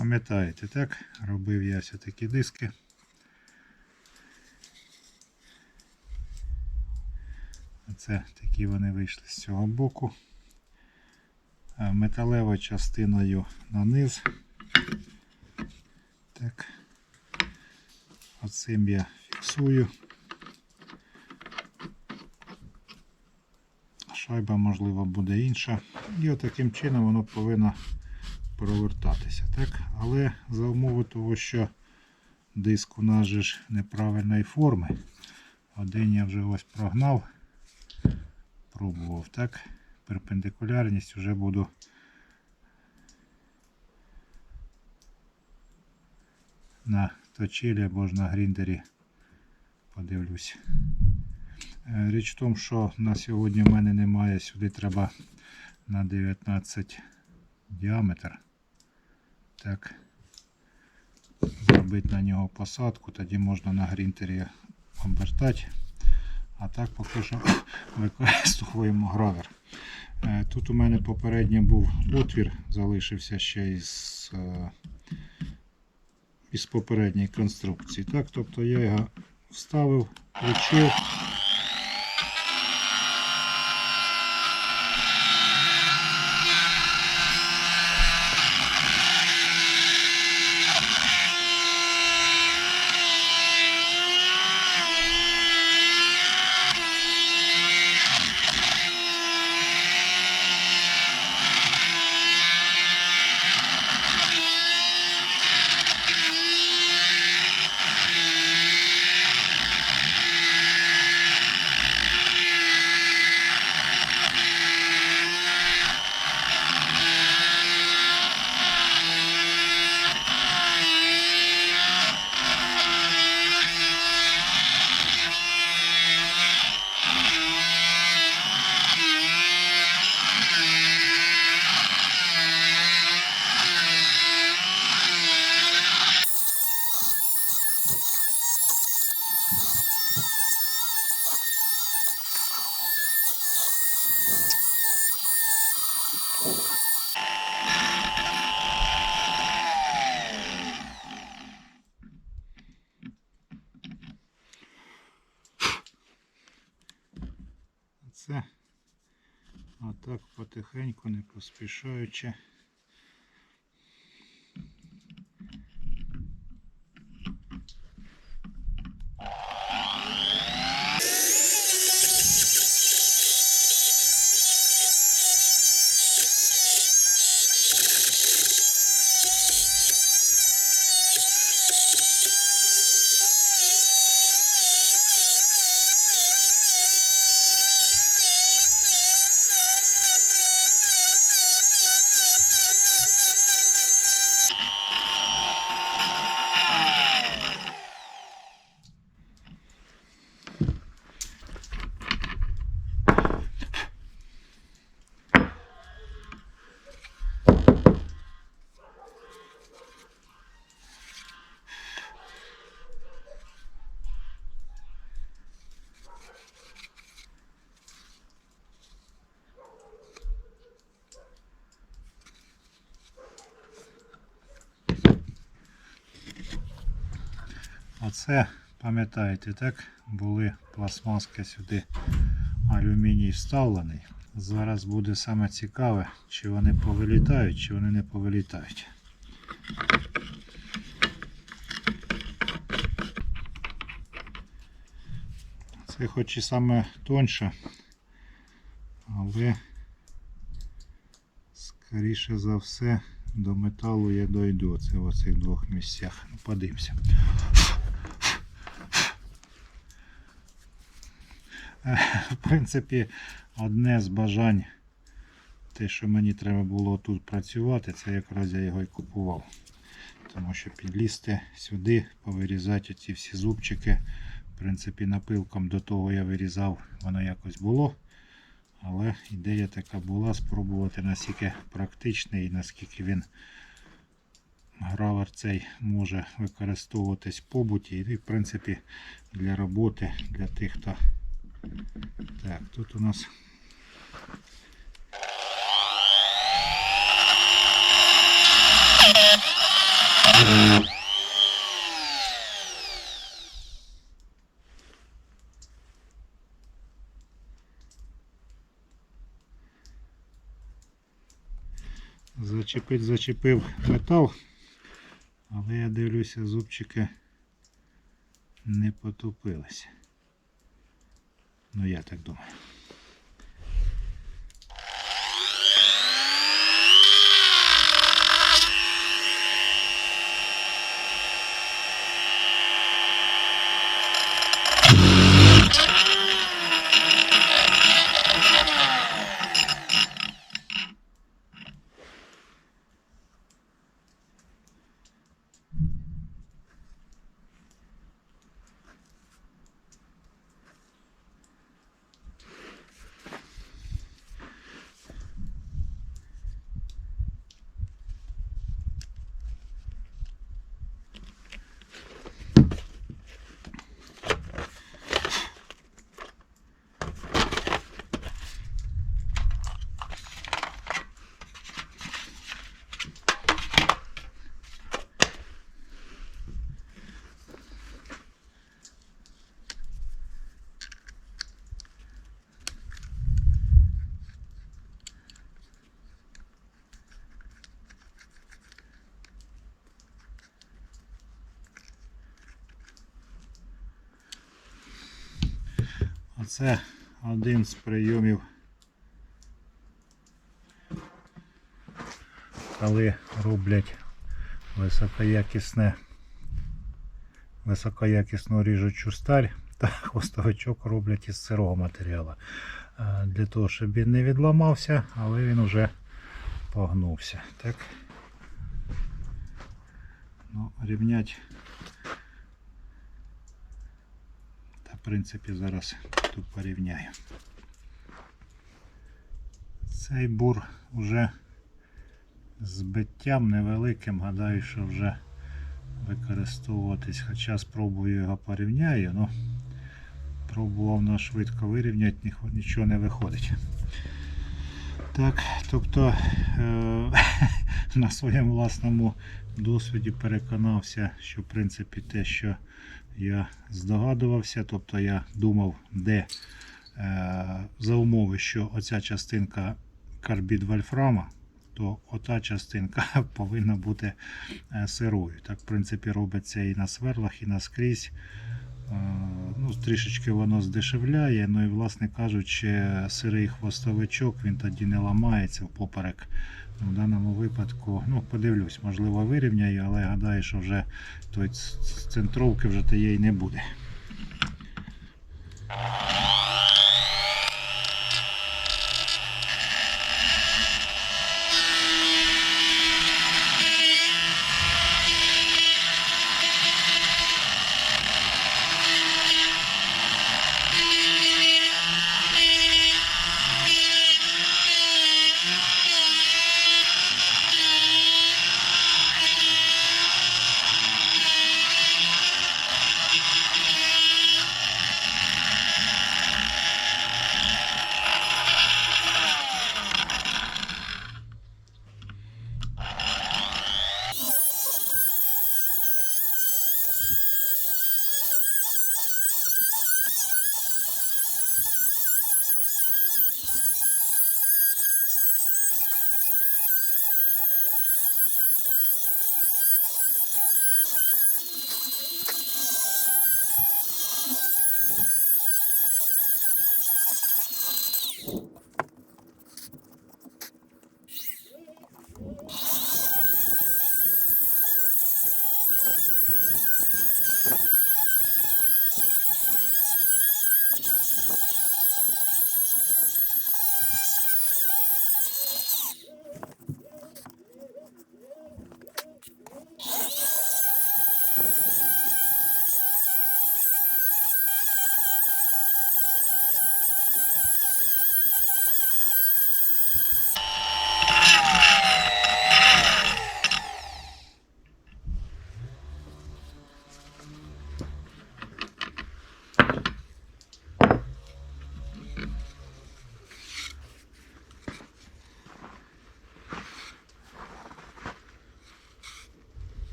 Пам'ятаєте, так? Робив я ось такі диски. Це такі вони вийшли з цього боку. А Металевою частиною на низ. Так. Оцим я фіксую. Шайба, можливо, буде інша. І отаким чином воно повинно провертатися. Так? Але за умови того, що диск у нас же ж неправильної форми. Один я вже ось прогнав, пробував, так? Перпендикулярність вже буду на точилі або ж на гріндері подивлюсь. Е, Річ в тому, що на сьогодні в мене немає, сюди треба на 19 діаметр. Так. Зробити на нього посадку, тоді можна на грінтері обертати. А так поки що використовуємо гравер. Е, Тут у мене попередньо був отвір, залишився ще із, е, із попередньої конструкції. Так, тобто я його вставив, включив. Це отак потихеньку, не поспішаючи. Оце, пам'ятаєте, так? Були пластмаски сюди алюміній вставлений. Зараз буде саме цікаве, чи вони повилітають, чи вони не повилітають. Це хоч і саме тонше, але скоріше за все до металу я дойду. Це в оцих двох місцях. Ну, Подивимося. В принципі, одне з бажань, те, що мені треба було тут працювати, це якраз я його і купував. Тому що підлізти сюди, повирізати ці всі зубчики. В принципі, напилком до того я вирізав, воно якось було. Але ідея така була спробувати наскільки практичний і наскільки він гравер цей може використовуватись в побуті. І в принципі для роботи, для тих, хто так, тут у нас Зачепить, зачепив метал, але я дивлюся, зубчики не потупилися. Ну, я так думаю. Оце один з прийомів, коли роблять високоякісне, високоякісну ріжучу сталь та хвостовичок роблять із сирого матеріалу. Для того, щоб він не відламався, але він вже погнувся. Так? Ну, рівнять Та, в принципі, зараз тут порівняю. Цей бур вже з биттям невеликим, гадаю, що вже використовуватись, хоча спробую його порівняю, ну пробував на швидко вирівняти, нічого не виходить. Так, тобто е- на своєму власному досвіді переконався, що в принципі те, що я здогадувався, тобто я думав, де е, за умови, що оця частинка карбід вольфрама, то ота частинка повинна бути е, сирою. Так, в принципі, робиться і на сверлах, і наскрізь. Е, ну, трішечки воно здешевляє, ну і, власне кажучи, сирий хвостовичок він тоді не ламається впоперек. В даному випадку, ну, подивлюсь, можливо, вирівняю, але гадаю, що вже той ц- центровки вже тієї не буде.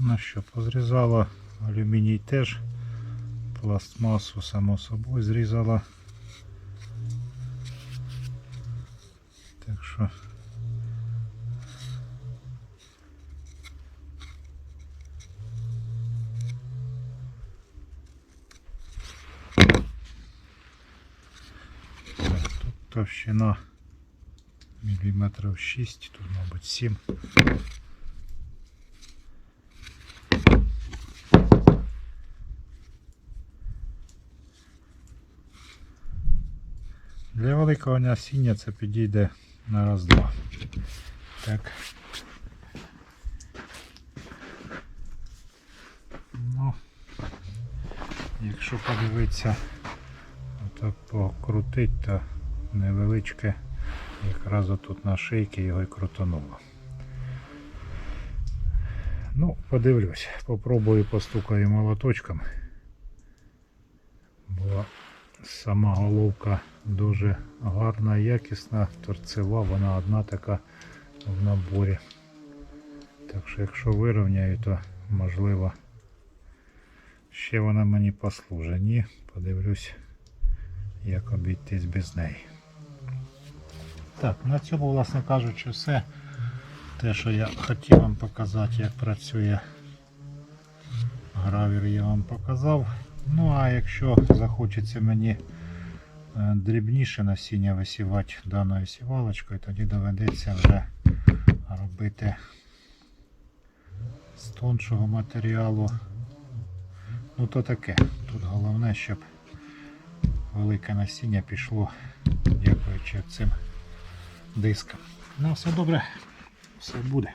Ну що, позрізала алюміній теж. Пластмасу само собою зрізала. Так що тут товщина міліметрів 6, тут, мабуть, 7. Для великого насіння це підійде на раз-два. Так. Ну, якщо подивитися, отак покрутить, то невеличке якраз отут на шийки його і крутануло. Ну, подивлюсь, попробую постукаю молоточком. Сама головка дуже гарна, якісна, торцева, вона одна така в наборі. Так що якщо вирівняю, то можливо ще вона мені послужить. Ні, подивлюсь, як обійтись без неї. Так, на цьому, власне кажучи, все. Те, що я хотів вам показати, як працює гравір, я вам показав. Ну а якщо захочеться мені е, дрібніше насіння висівати даною сівалочкою, тоді доведеться вже робити з тоншого матеріалу. Ну то таке. Тут головне, щоб велике насіння пішло, дякуючи цим дискам. Ну все добре, все буде.